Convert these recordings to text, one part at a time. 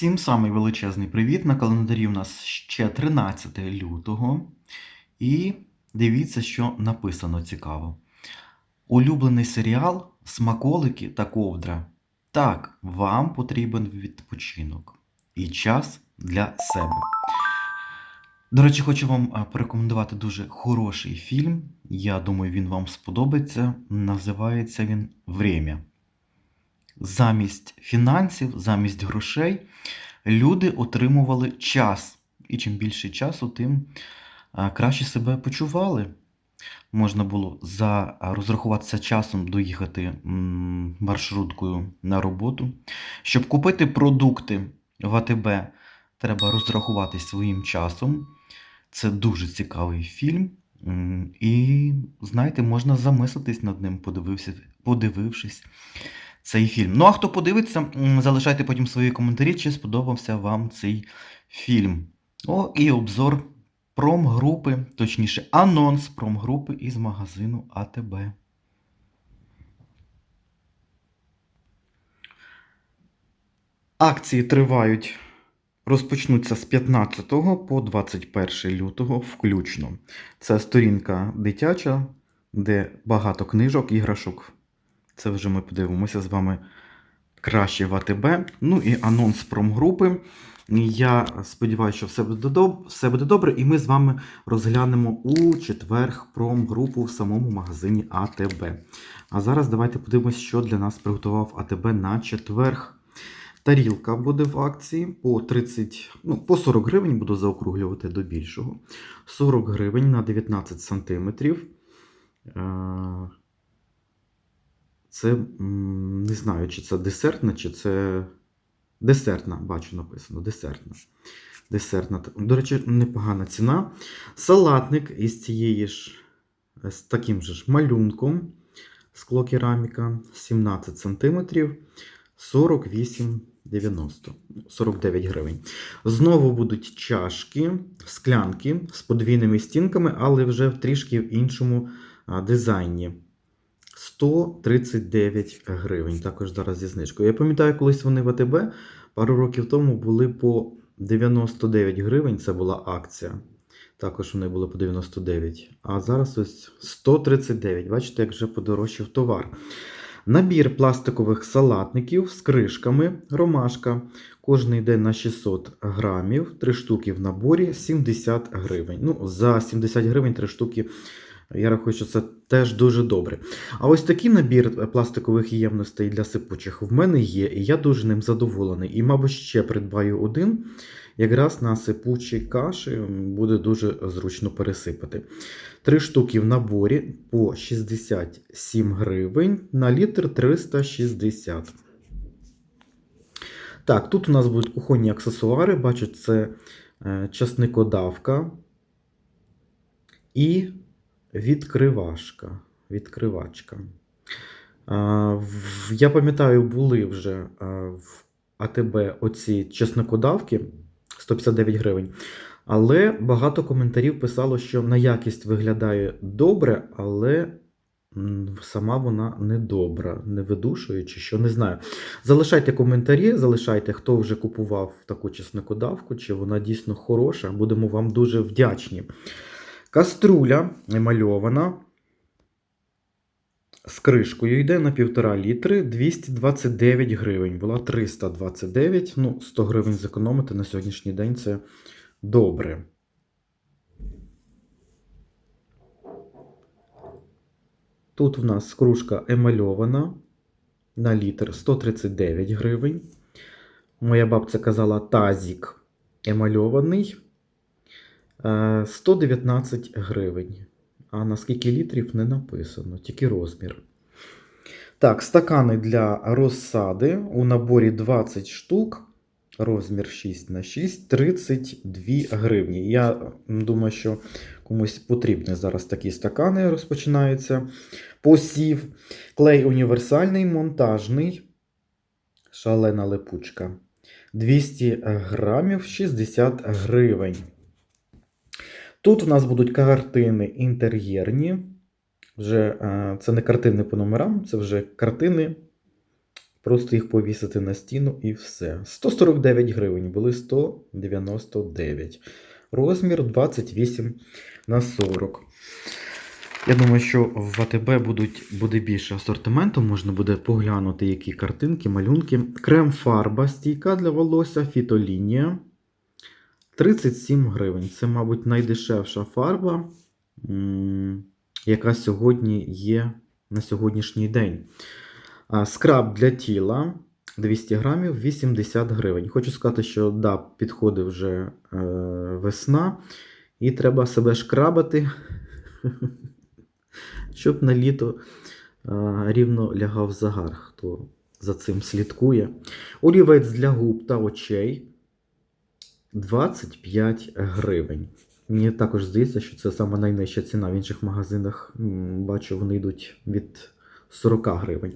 Всім самий величезний привіт. На календарі у нас ще 13 лютого. І дивіться, що написано цікаво. Улюблений серіал Смаколики та ковдра. Так, вам потрібен відпочинок і час для себе. До речі, хочу вам порекомендувати дуже хороший фільм. Я думаю, він вам сподобається. Називається він Время. Замість фінансів, замість грошей люди отримували час. І чим більше часу, тим краще себе почували. Можна було за розрахуватися часом доїхати маршруткою на роботу. Щоб купити продукти в АТБ, треба розрахуватись своїм часом. Це дуже цікавий фільм. І, знаєте, можна замислитись над ним, подивившись цей фільм. Ну, а хто подивиться, залишайте потім свої коментарі, чи сподобався вам цей фільм. О, і обзор промгрупи, точніше, анонс промгрупи із магазину АТБ. Акції тривають, розпочнуться з 15 по 21 лютого включно. Це сторінка дитяча, де багато книжок, іграшок. Це вже ми подивимося з вами краще в АТБ. Ну і анонс промгрупи. Я сподіваюся, що все буде, доб... все буде добре, і ми з вами розглянемо у четверг промгрупу в самому магазині АТБ. А зараз давайте подивимося, що для нас приготував АТБ на четверг. Тарілка буде в акції по 30, ну, по 40 гривень, буду заокруглювати до більшого. 40 гривень на 19 сантиметрів. Це не знаю, чи це десертна, чи це десертна, бачу написано, десертна. Десертна. До речі, непогана ціна. Салатник із цієї ж з таким же ж малюнком. Скло кераміка 17 см 48,90 49 гривень. Знову будуть чашки, склянки з подвійними стінками, але вже трішки в іншому дизайні. 139 гривень. Також зараз зі знижкою. Я пам'ятаю, колись вони в АТБ пару років тому були по 99 гривень. Це була акція. Також вони були по 99. А зараз ось 139. Бачите, як вже подорожчав товар. Набір пластикових салатників з кришками, ромашка. Кожний йде на 600 грамів, 3 штуки в наборі 70 гривень. Ну, за 70 гривень 3 штуки. Я рахую, що це теж дуже добре. А ось такий набір пластикових ємностей для сипучих в мене є, і я дуже ним задоволений. І, мабуть, ще придбаю один. Якраз на сипучі каші буде дуже зручно пересипати. Три штуки в наборі по 67 гривень на літр 360. Так, тут у нас будуть кухонні аксесуари. Бачу, це е, часникодавка і відкривашка. Відкривачка. Я пам'ятаю, були вже в АТБ оці чесникодавки 159 гривень. Але багато коментарів писало, що на якість виглядає добре, але сама вона не добра, не видушуючи, що не знаю. Залишайте коментарі, залишайте, хто вже купував таку чесникодавку, чи вона дійсно хороша. Будемо вам дуже вдячні. Каструля емальована. З кришкою йде на 1,5 літри 229 гривень. Була 329. Ну, 100 гривень зекономити на сьогоднішній день це добре. Тут в нас кружка емальована на літр 139 гривень. Моя бабця казала тазік емальований 119 гривень. А на скільки літрів не написано, тільки розмір. Так, стакани для розсади у наборі 20 штук. Розмір 6 на 6, 32 гривні. Я думаю, що комусь потрібні зараз такі стакани розпочинаються. Посів. Клей універсальний, монтажний. Шалена липучка. 200 грамів 60 гривень. Тут у нас будуть картини інтер'єрні. Вже е, це не картини по номерам, це вже картини Просто їх повісити на стіну і все. 149 гривень, були 199. Розмір 28 на 40. Я думаю, що в АТБ будуть, буде більше асортименту, можна буде поглянути, які картинки, малюнки. Крем-фарба стійка для волосся, фітолінія. 37 гривень. Це, мабуть, найдешевша фарба, яка сьогодні є на сьогоднішній день. Скраб для тіла 200 грамів 80 гривень. Хочу сказати, що да, підходить вже е, весна, і треба себе шкрабати, щоб на літо е, рівно лягав загар, хто за цим слідкує. Олівець для губ та очей 25 гривень. Мені також здається, що це саме найнижча ціна. В інших магазинах бачу, вони йдуть від 40 гривень.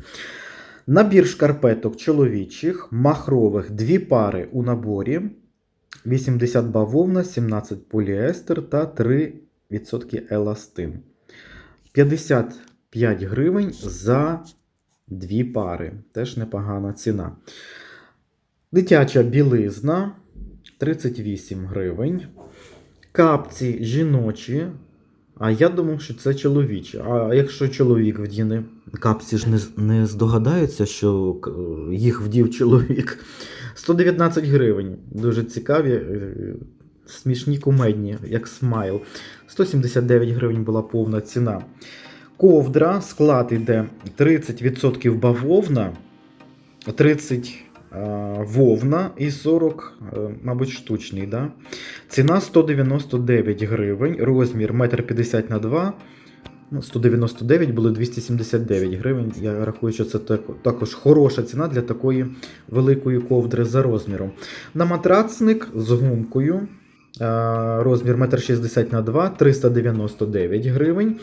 Набір шкарпеток чоловічих, махрових, дві пари у наборі. 80 бавовна, 17 поліестер та 3% еластин. 55 гривень за дві пари. Теж непогана ціна. Дитяча білизна 38 гривень. Капці жіночі. А я думав, що це чоловічі. А якщо чоловік вдіне, капці ж не, не здогадаються, що їх вдів чоловік. 119 гривень. Дуже цікаві, е, смішні кумедні, як смайл. 179 гривень була повна ціна. Ковдра, склад іде 30% бавовна, 30 е, вовна і 40, е, мабуть, штучний. Да? Ціна 199 гривень, розмір 1,50 на 2 Ну, 199 були 279 гривень. Я рахую, що це також хороша ціна для такої великої ковдри за розміром. На матрацник з гумкою. Е, Розмір 1,60 на 2 399 гривень.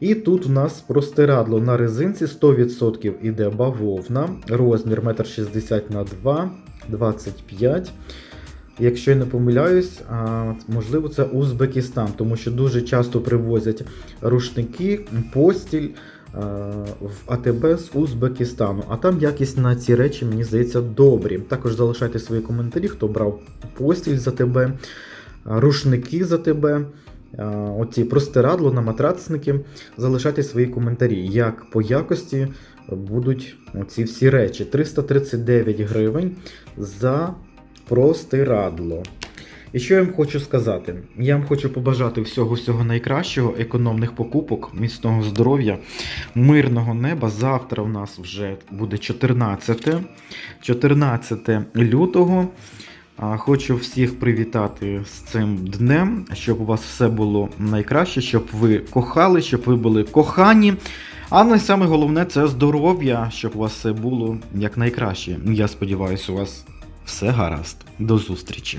І тут у нас простирадло на резинці 100% іде бавовна. Розмір 1,60 на 2 25 Якщо я не помиляюсь, можливо, це Узбекистан, тому що дуже часто привозять рушники, постіль в АТБ з Узбекистану. А там якість на ці речі, мені здається, добрі. Також залишайте свої коментарі, хто брав постіль за тебе, а, рушники за тебе. Оці простирадло на матрацники, залишайте свої коментарі, як по якості будуть ці всі речі. 339 гривень за простирадло. І що я вам хочу сказати? Я вам хочу побажати всього-всього найкращого, економних покупок, міцного здоров'я, мирного неба. Завтра у нас вже буде 14, 14 лютого. Хочу всіх привітати з цим днем, щоб у вас все було найкраще, щоб ви кохали, щоб ви були кохані. А найсаме головне це здоров'я, щоб у вас все було якнайкраще. Я сподіваюся, у вас все гаразд. До зустрічі!